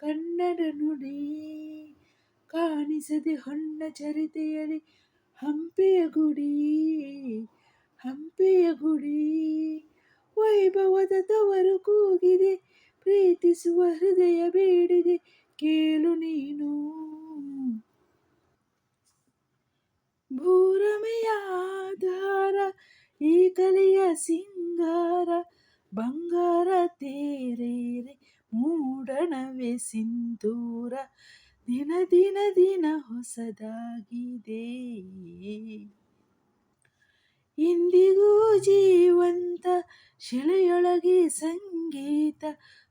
ಕನ್ನಡ ನುಡಿ ಕಾಣಿಸದೆ ಹೊನ್ನ ಚರಿತೆಯಲ್ಲಿ ಹಂಪೆಯ ಗುಡಿ ಹಂಪೆಯ ಗುಡಿ. ವೈಭವದ ತವರು ಕೂಗಿದೆ, ಪ್ರೀತಿಸುವ ಹೃದಯ ಬೇಡಿದೆ, ಕೇಳು ನೀನು. ಭೂರಮೆಯ ಆಧಾರ, ಈ ಕಲೆಯ ಸಿಂಗಾರ ಮೂಡಣವೆ ಸಿಂಧೂರ ದಿನ ದಿನ ದಿನ ಹೊಸದಾಗಿದೆ. ಇಂದಿಗೂ ಜೀವಂತ ಶಿಲೆಯೊಳಗೆ ಸಂಗೀತ,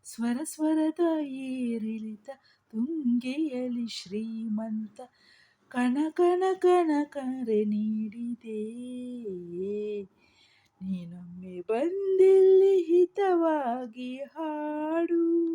ಸ್ವರ ಸ್ವರದ ಏರಿಳಿತ, ತುಂಗೆಯಲಿ ಶ್ರೀಮಂತ ಕಣ ಕಣ ಕಣ ಕರೆ ನೀಡಿದೆ. ನೀನೊಮ್ಮೆ ಬಂದಿಲ್ಲಿ ಹಿತವಾಗಿ ಹಾಡು.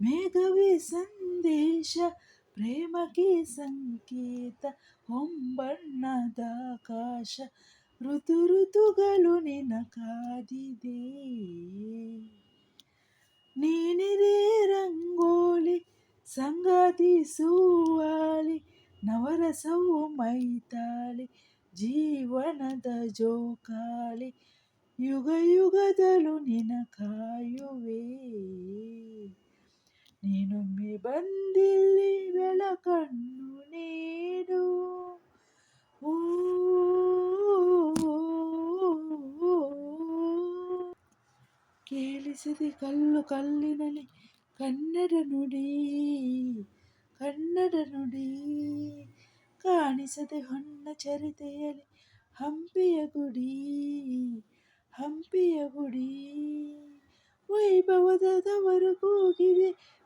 ಮೇಘವೇ ಸಂದೇಶ, ಪ್ರೇಮಕ್ಕೆ ಸಂಕೇತ, ಹೊಂಬಣ್ಣದ ಆಕಾಶ, ಋತು ಋತುಗಳು ನಿನ ಕಾದಿದೆ ನೀನಿದೆ ರಂಗೋಲಿ, ಸಂಗಾತಿ ಸೂವಾಲಿ, ನವರಸವು ಮೈತಾಳಿ ಜೀವನದ ಜೋಕಾಳಿ ಯುಗ ಯುಗದಲು ನಿನ ಕಾಯುವೆ ಬಂದಿಲ್ಲಿ ಬೆಳಕನ್ನು ನೀಡು. ಕೇಳಿಸದೆ ಕಲ್ಲು ಕಲ್ಲಿನಲ್ಲಿ ಕನ್ನಡ ನುಡಿ ಕನ್ನಡ ನುಡಿ. ಕಾಣಿಸದೆ ಹೊನ್ನ ಚರಿತೆಯಲ್ಲಿ ಹಂಪಿಯ ಗುಡಿ ಹಂಪಿಯ ಗುಡಿ. ವೈಭವದವರು ಕೂಗಿದೆ